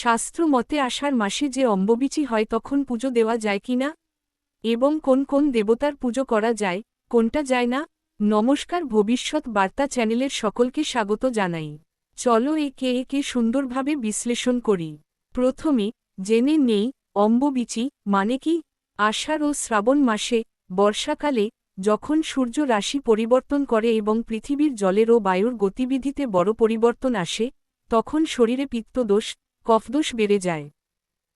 শাস্ত্র মতে আষাঢ় মাসে যে অম্ববিচি হয় তখন পুজো দেওয়া যায় কি না? এবং কোন কোন দেবতার পুজো করা যায়, কোনটা যায় না? নমস্কার, ভবিষ্যৎ বার্তা চ্যানেলের সকলকে স্বাগত জানাই। চলো একে একে সুন্দরভাবে বিশ্লেষণ করি। প্রথমে, জেনে নেই, অম্ববিচি মানে কি? আষাঢ় ও শ্রাবণ মাসে, বর্ষাকালে, যখন সূর্য রাশি পরিবর্তন করে এবং পৃথিবীর জলের ও বায়ুর গতিবিধিতে বড় পরিবর্তন আসে, তখন শরীরে পিত্তদোষ কফদোষ বেড়ে যায়।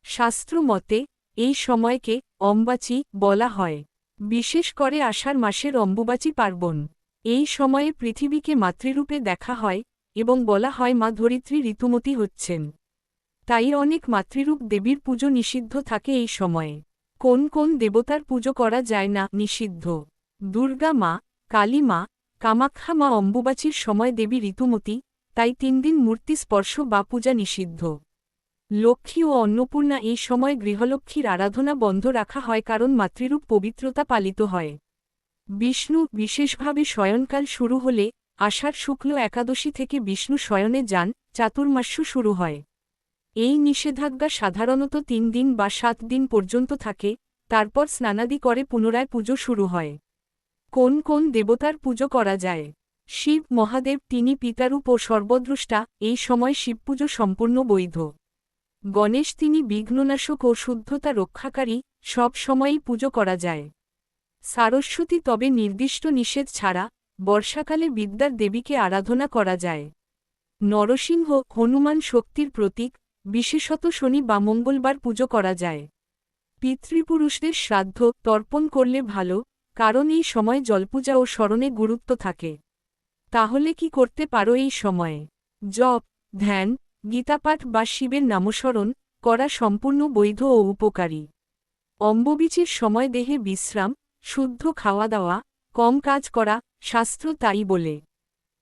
শাস্ত্র মতে, এই সময়কে অম্বাচি বলা হয়। বিশেষ করে আষাঢ় মাসের অম্বুবাচী পার্বণ। এই সময়ে পৃথিবীকে মাতৃরূপে দেখা হয় এবং বলা হয় মা ধরিত্রী ঋতুমতী হচ্ছেন। তাই অনেক মাতৃরূপ দেবীর পুজো নিষিদ্ধ থাকে এই সময়ে। কোন কোন দেবতার পুজো করা যায় না নিষিদ্ধ। দুর্গা মা, কালী মা, কামাখ্যা মা অম্বুবাচীর সময় দেবী ঋতুমতী, তাই তিন দিন মূর্তি স্পর্শ বা পূজা নিষিদ্ধ। লক্ষ্মী ও অন্নপূর্ণা এই সময় গৃহলক্ষ্মীর আরাধনা বন্ধ রাখা হয় কারণ মাতৃরূপ পবিত্রতা পালিত হয়। বিষ্ণু বিশেষভাবে শয়নকাল শুরু হলে, আষাঢ় শুক্ল একাদশী থেকে বিষ্ণু শয়নে যান, চাতুর্মাস্য শুরু হয়। এই নিষেধাজ্ঞা সাধারণত তিন দিন বা সাত দিন পর্যন্ত থাকে, তারপর স্নানাদি করে পুনরায় পুজো শুরু হয়। কোন কোন দেবতার পুজো করা যায়? শিব, মহাদেব, তিনি পিতারূপ ও সর্বদ্রষ্টা, এই সময় শিবপুজো সম্পূর্ণ বৈধ। গণেশ তিনি বিঘ্ননাশক ও শুদ্ধতা রক্ষাকারী, সব সময়ই পুজো করা যায়। সারস্বতী তবে নির্দিষ্ট নিষেধ ছাড়া বর্ষাকালে বিদ্যার দেবীকে আরাধনা করা যায়। নরসিংহ হনুমান শক্তির প্রতীক, বিশেষত শনি বা মঙ্গলবার পুজো করা যায়। পিতৃপুরুষদের শ্রাদ্ধ তর্পণ করলে ভালো, কারণ এই সময় জলপূজা ও স্মরণে গুরুত্ব থাকে। তাহলে কি করতে পারো এই সময়ে? জপ, ধ্যান গীতাপাঠ বা শিবের নামস্মরণ করা সম্পূর্ণ বৈধ ও উপকারী। অম্ববীচির সময় দেহে বিশ্রাম, শুদ্ধ খাওয়া দাওয়া, কম কাজ করা শাস্ত্র তাই বলে।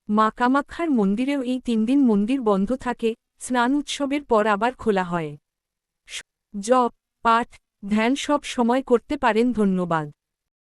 মা কামাক্ষার মন্দিরেও এই তিন দিন মন্দির বন্ধ থাকে, স্নান উৎসবের পর আবার খোলা হয়। জপ, পাঠ, ধ্যান সব সময় করতে পারেন ধন্যবাদ।